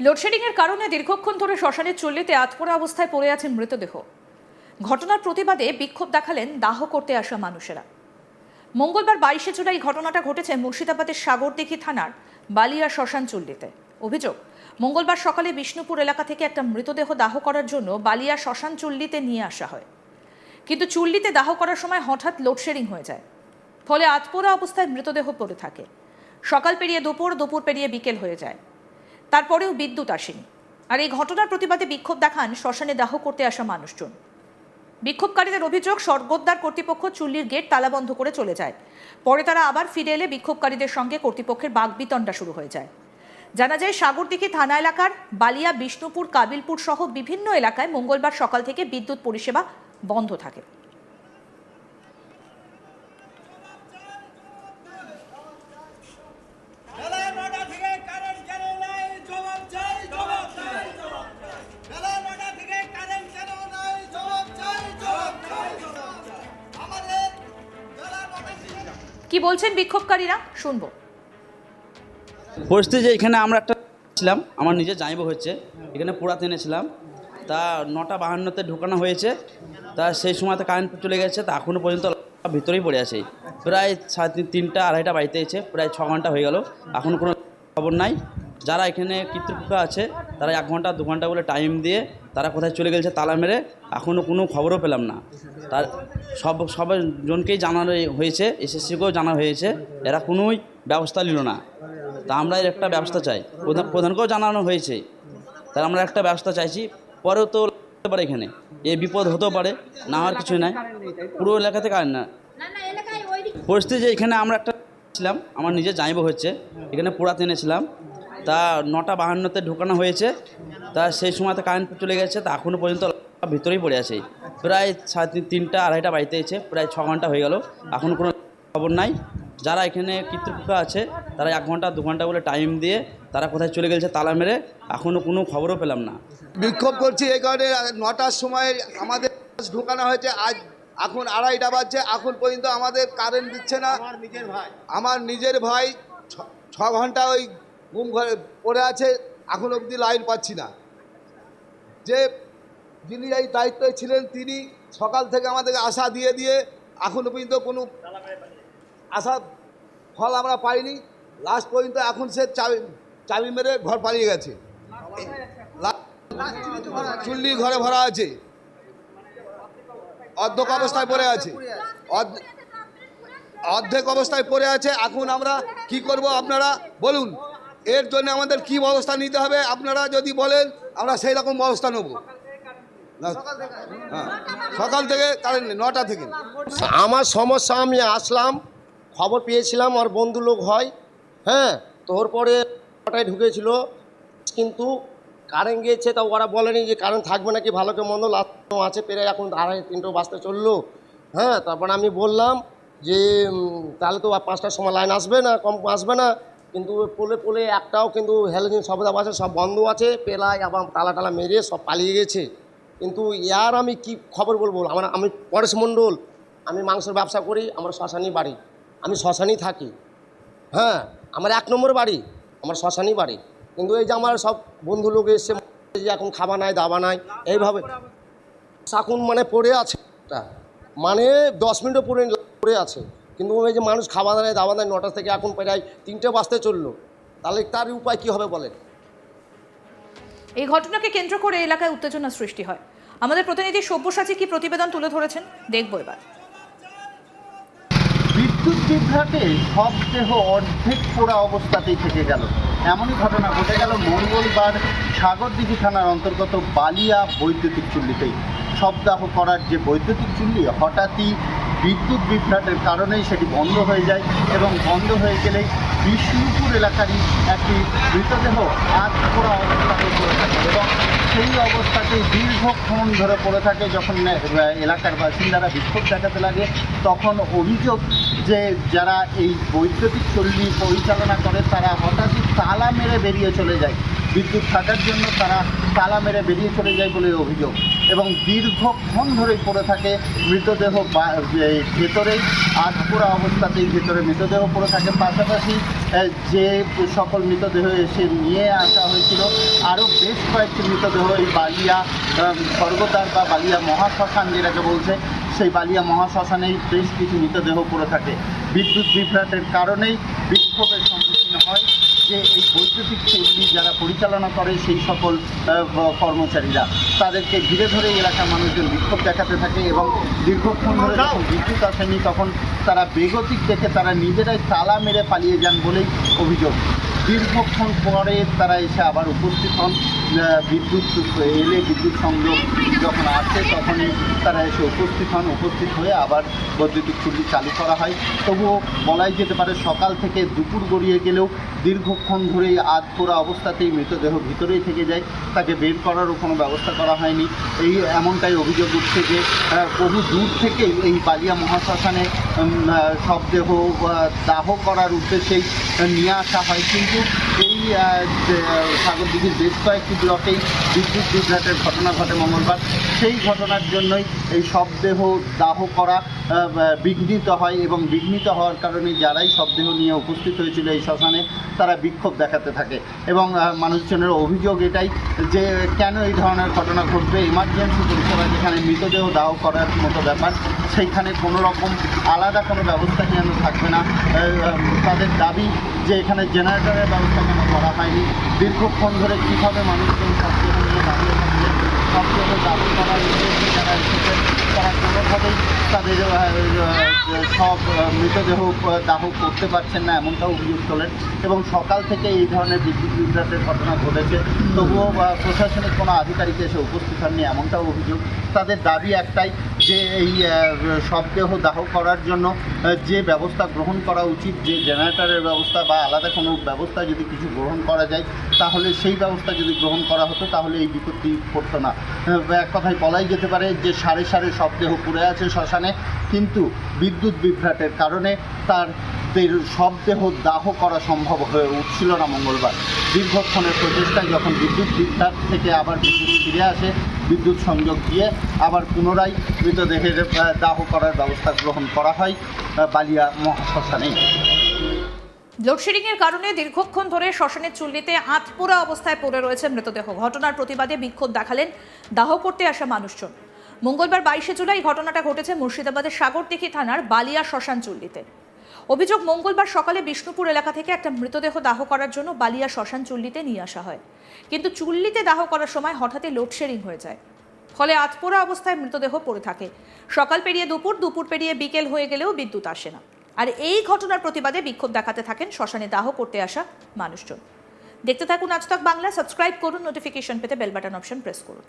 লোডশেডিংয়ের কারণে দীর্ঘক্ষণ ধরে শ্মশানের চল্লিতে আতপোড়া অবস্থায় পড়ে আছেন মৃতদেহ। ঘটনার প্রতিবাদে বিক্ষোভ দেখালেন দাহ করতে আসা মানুষেরা। মঙ্গলবার বাইশে জুলাই ঘটনাটা ঘটেছে মুর্শিদাবাদের সাগরদিঘি থানার বালিয়া শ্মশান চল্লিতে। অভিযোগ, মঙ্গলবার সকালে বিষ্ণুপুর এলাকা থেকে একটা মৃতদেহ দাহ করার জন্য বালিয়া শ্মশান চুল্লিতে নিয়ে আসা হয়। কিন্তু চুল্লিতে দাহ করার সময় হঠাৎ লোডশেডিং হয়ে যায়। ফলে আতপোড়া অবস্থায় মৃতদেহ পড়ে থাকে। সকাল পেরিয়ে দুপুর দুপুর পেরিয়ে বিকেল হয়ে যায়। তারপরেও বিদ্যুৎ আসেনি। আর এই ঘটনার প্রতিবাদে বিক্ষোভ দেখান শ্মশানে দাহ করতে আসা মানুষজন। বিক্ষোভকারীদের অভিযোগ, স্বর্গদ্বার কর্তৃপক্ষ চুল্লির গেট তালাবন্ধ করে চলে যায়। পরে তারা আবার ফিরে এলে বিক্ষোভকারীদের সঙ্গে কর্তৃপক্ষের বাগবিতণ্ডা শুরু হয়ে যায়। জানা যায়, সাগরদিঘি থানা এলাকার বালিয়া, বিষ্ণুপুর, কাবিলপুর সহ বিভিন্ন এলাকায় মঙ্গলবার সকাল থেকে বিদ্যুৎ পরিষেবা বন্ধ থাকে। কি বলছেন বিক্ষোভকারীরা? শুনব। পরিস্থিতি যে এখানে আমরা একটা ছিলাম, আমার নিজের জাইবো হচ্ছে এখানে পোড়াতে এনেছিলাম। তা নটা বাহান্নতে ঢোকানো হয়েছে, তা সেই সময়তে কারেন্ট চলে গেছে, তা এখনও পর্যন্ত ভিতরেই পড়ে আছে। প্রায় সাড়ে তিন তিনটা, আড়াইটা বাড়িতে এসে প্রায় ছ ঘণ্টা হয়ে গেল, এখন কোনো খবর নাই। যারা এখানে কর্তৃপক্ষ আছে, তারা এক ঘণ্টা, দু ঘণ্টা বলে টাইম দিয়ে তারা কোথায় চলে গেছে তালা মেরে এখনও কোনো খবরও পেলাম না। তার সব সব জনকেই জানানো হয়েছে, এসএসসিকেও জানা হয়েছে, এরা কোনোই ব্যবস্থা নিল না। তা আমরা এর একটা ব্যবস্থা চাই। প্রধান, প্রধানকেও জানানো হয়েছে। তাই আমরা একটা ব্যবস্থা চাইছি, পরেও তো হতে পারে এখানে। এ বিপদ হতেও পারে, না হওয়ার কিছুই নাই। পুরো এলাকাতে কারেন্ট না। পরিস্থিতি যে এখানে আমরা একটা ছিলাম, আমার নিজের জাইবো হচ্ছে, এখানে পোড়াতে এনেছিলাম তা নটা বাহান্নতে ঢোকানো হয়েছে। তা সেই সময়তে কারেন্ট চলে গেছে তা এখনও পর্যন্ত ভিতরেই পড়ে আছে। প্রায় সাড়ে তিন তিনটা আড়াইটা বাড়িতে এসে প্রায় ছ ঘণ্টা হয়ে গেল। এখনও কোনো খবর নাই। যারা এখানে কর্তৃপক্ষ আছে তারা এক ঘণ্টা দু ঘণ্টা বলে টাইম দিয়ে তারা কোথায় চলে গেছে তালা মেরে এখনও কোনো খবরও পেলাম না। বিক্ষোভ করছি এই কারণে নটার সময় আমাদের ঢুকানো হয়েছে। আজ এখন আড়াইটা বাজছে এখন পর্যন্ত আমাদের কারেন্ট দিচ্ছে না। আমার নিজের ভাই ছ- ছ ঘণ্টা ওই ঘুম ঘরে পড়ে আছে, এখন অবধি লাইন পাচ্ছি না। যে যিনি এই দায়িত্বে ছিলেন, তিনি সকাল থেকে আমাদেরকে আশা দিয়ে দিয়ে এখনও পর্যন্ত কোনো আশা ফল আমরা পাইনি। লাস্ট পর্যন্ত এখন সে চাবি চাবি মেরে ঘর পালিয়ে গেছে। চুল্লি ঘরে ভরা আছে। অর্ধেক অবস্থায় পড়ে আছে। অর্ধ- অর্ধেক অবস্থায় পড়ে আছে। এখন আমরা কি করব আপনারা বলুন। এর জন্য আমাদের কি ব্যবস্থা নিতে হবে? আপনারা যদি বলেন, আমরা সেই রকম ব্যবস্থা নেব। হ্যাঁ। সকাল থেকে কারেন্ট নটা থেকে। আমার সমস্যা, আমি আসলাম, খবর পেয়েছিলাম আর বন্ধু লোক হয় হ্যাঁ তোর পরে ওটাই ঢুকেছিল, কিন্তু কারেন্ট গিয়েছে, তা ওরা বলেনি যে কারেন্ট থাকবে নাকি, ভালো কে মন্দ লাস্ট আছে, পেরে এখন আড়াই তিনটে বাজতে চলল হ্যাঁ তারপর আমি বললাম যে তাহলে তো পাঁচটার সময় লাইন আসবে না, কম আসবে না কিন্তু পোলে পোলে একটাও কিন্তু হ্যালোজিন সবদা আছে, সব বন্ধ আছে, পেলায় আবার তালা টালা মেরে সব পালিয়ে গেছে। কিন্তু ইয়ার আমি কি খবর বলব? আমার, আমি পরেশ মণ্ডল, আমি মাংসের ব্যবসা করি, আমার শ্মশানি বাড়ি। আমি শ্মশানি থাকি। হ্যাঁ আমার এক নম্বর বাড়ি, আমার শ্মশানি বাড়ি। কিন্তু এই যে আমার সব বন্ধু লোক এসে এখন খাওয়া নাই দাবা নাই, এইভাবে শাকুন মানে পড়ে আছে। মানে দশ মিনিটও পড়ে পড়ে আছে। কিন্তু ওই যে মানুষ খাওয়া দাওয়া দাওয়া দেয় নটা থেকে এখন প্রায় তিনটে বাজতে চলল। তাহলে তার উপায় কি হবে বলেন? এই ঘটনাকে কেন্দ্র করে এলাকায় উত্তেজনা সৃষ্টি হয়। আমাদের প্রতিনিধি সব্যসাচী কি প্রতিবেদন তুলে ধরেছেন? দেখব এবার। বিদ্যুৎ বিভ্রাটে সব দেহ অর্ধেক পোড়া অবস্থাতেই থেকে গেল। এমনই ঘটনা ঘটে গেল মঙ্গলবার সাগরদিঘি থানার অন্তর্গত বালিয়া বৈদ্যুতিক চুল্লিতেই। শবদাহ করার যে বৈদ্যুতিক চুল্লি হঠাৎই বিদ্যুৎ বিভ্রাটের কারণেই সেটি বন্ধ হয়ে যায় এবং বন্ধ হয়ে গেলেই বিষ্ণুপুর এলাকারই একটি মৃতদেহ আজ পোড়া অবস্থাতে পড়ে থাকে এবং সেই অবস্থাতেই দীর্ঘক্ষণ ধরে পড়ে থাকে যখন এলাকার বাসিন্দারা বিক্ষোভ দেখাতে লাগে, তখন অভিযোগ যে যারা এই বৈদ্যুতিক চল্লি পরিচালনা করে, তারা হঠাৎই তালা মেরে বেরিয়ে চলে যায়। বিদ্যুৎ থাকার জন্য তারা তালা মেরে বেরিয়ে চলে যায় বলে অভিযোগ। এবং দীর্ঘক্ষণ ধরেই পড়ে থাকে, মৃতদেহ ভেতরেই আধপোড়া অবস্থাতেই ভেতরে মৃতদেহ পড়ে থাকে। পাশাপাশি যে সকল মৃতদেহ এসে নিয়ে আসা হয়েছিল, আরও বেশ কয়েকটি মৃতদেহ এই বালিয়া স্বর্গদ্বার বা বালিয়া মহাশ্মশান যেটাকে বলছে, সেই বালিয়া মহাশ্মশানেই বেশ কিছু মৃতদেহ পড়ে থাকে। বিদ্যুৎ বিভ্রাটের কারণেই বিক্ষোভের সম্মুখীন হয়। যে এই বৈদ্যুতিক চুল্লি যারা পরিচালনা করে সেই সকল কর্মচারীরা তাদেরকে ঘিরে ধরে এলাকার মানুষজন বিক্ষোভ দেখাতে থাকে এবং দীর্ঘক্ষণ ধরে যখন বিদ্যুৎ আসেনি তখন তারা বেগতিক দেখে তারা নিজেরাই তালা মেরে পালিয়ে যান বলেই অভিযোগ। দীর্ঘক্ষণ পরে তারা এসে আবার উপস্থিত হন। বিদ্যুৎ এলে বিদ্যুৎ সংযোগ যখন আসে তখনই তারা এসে উপস্থিত হন। উপস্থিত হয়ে আবার বৈদ্যুতিক চুল্লি চালু করা হয়। তবুও বলাই যেতে পারে সকাল থেকে দুপুর গড়িয়ে গেলেও দীর্ঘক্ষণ ধরেই আধ পোড়া অবস্থাতেই মৃতদেহ ভিতরেই থেকে যায়। তাকে বের করারও কোনো ব্যবস্থা করা হয়নি। এই এমনটাই অভিযোগ উঠছে যে বহু দূর থেকেই এই বালিয়া মহাশ্মশানে উম, সব দেহ আহ, দাহ করার উদ্দেশ্যেই নিয়ে আসা হয়। কিন্তু এই যে, সাগরদিঘির বেশ কয়েকটি ব্লকেই বিদ্যুৎ বিভ্রাটের ঘটনা ঘটে মঙ্গলবার। সেই ঘটনার জন্যই এই শবদেহ দাহ করা বিঘ্নিত হয় এবং বিঘ্নিত হওয়ার কারণে যারাই শবদেহ নিয়ে উপস্থিত হয়েছিল এই শ্মশানে তারা বিক্ষোভ দেখাতে থাকে এবং মানুষজনের অভিযোগ এটাই যে কেন এই ধরনের ঘটনা ঘটবে ইমার্জেন্সি পরিষেবা যেখানে মৃতদেহ দাহ করার মতো ব্যাপার সেইখানে কোনো রকম আলাদা কোনো ব্যবস্থা যেন থাকবে না। তাদের দাবি যে এখানে জেনারেটরের ব্যবস্থা কেন করা হয়নি? দীর্ঘক্ষণ ধরে কীভাবে মানুষজন নিয়ে দাঁড়িয়ে থাকবে শবদেহ দাহ করার উদ্দেশ্যে যারা এসেছেন তারা কোনোভাবেই তাদের সব মৃতদেহ দাহ করতে পারছেন না এমনটাও অভিযোগ তোলেন। এবং সকাল থেকে এই ধরনের বিদ্যুৎ বিভ্রাটের ঘটনা ঘটেছে। তবুও প্রশাসনিক কোনো আধিকারিক এসে উপস্থিত হননি, এমনটাও অভিযোগ। তাদের দাবি একটাই যে এই শবদেহ দাহ করার জন্য যে ব্যবস্থা গ্রহণ করা উচিত, যে জেনারেটরের ব্যবস্থা বা আলাদা কোনো ব্যবস্থা যদি কিছু গ্রহণ করা যায়, তাহলে সেই ব্যবস্থা যদি গ্রহণ করা হতো, তাহলে এই বিপত্তি পড়তো না। এক কথায় বলাই যেতে পারে যে সারে সারে শবদেহ পড়ে আছে শ্মশানে, কিন্তু বিদ্যুৎ বিভ্রাটের কারণে তার শবদেহ দাহ করা সম্ভব হয়ে উঠছিল না মঙ্গলবার। দীর্ঘক্ষণের প্রচেষ্টায় যখন বিদ্যুৎ বিভ্রাট থেকে আবার বিদ্যুৎ ফিরে আসে বিদ্যুৎ সংযোগ দিয়ে আবার পুনরায় মৃতদেহের দাহ করার ব্যবস্থা গ্রহণ করা হয় বালিয়া মহাশ্মশানে লোডশেডিং এর কারণে দীর্ঘক্ষণ ধরে শ্মশানের চুল্লিতে আতপোড়া অবস্থায় পড়ে রয়েছে মৃতদেহ। ঘটনার প্রতিবাদে বিক্ষোভ দেখালেন দাহ করতে আসা মানুষজন। মঙ্গলবার বাইশে জুলাই ঘটনাটা ঘটেছে মুর্শিদাবাদের সাগরদিঘি থানার বালিয়া শ্মশান চুল্লিতে। অভিযোগ মঙ্গলবার সকালে বিষ্ণুপুর এলাকা থেকে একটা মৃতদেহ দাহ করার জন্য বালিয়া শ্মশান চুল্লিতে নিয়ে আসা হয়। কিন্তু চুল্লিতে দাহ করার সময় হঠাৎই লোডশেডিং হয়ে যায়। ফলে আতপোড়া অবস্থায় মৃতদেহ পড়ে থাকে। সকাল পেরিয়ে দুপুর দুপুর পেরিয়ে বিকেল হয়ে গেলেও বিদ্যুৎ আসে না। আর এই ঘটনার প্রতিবাদে বিক্ষোভ দেখাতে থাকেন শ্মশানে দাহ করতে আসা মানুষজন। দেখতে থাকুন আজ তক বাংলা, সাবস্ক্রাইব করুন, নোটিফিকেশন পেতে বেল বাটন অপশন প্রেস করুন।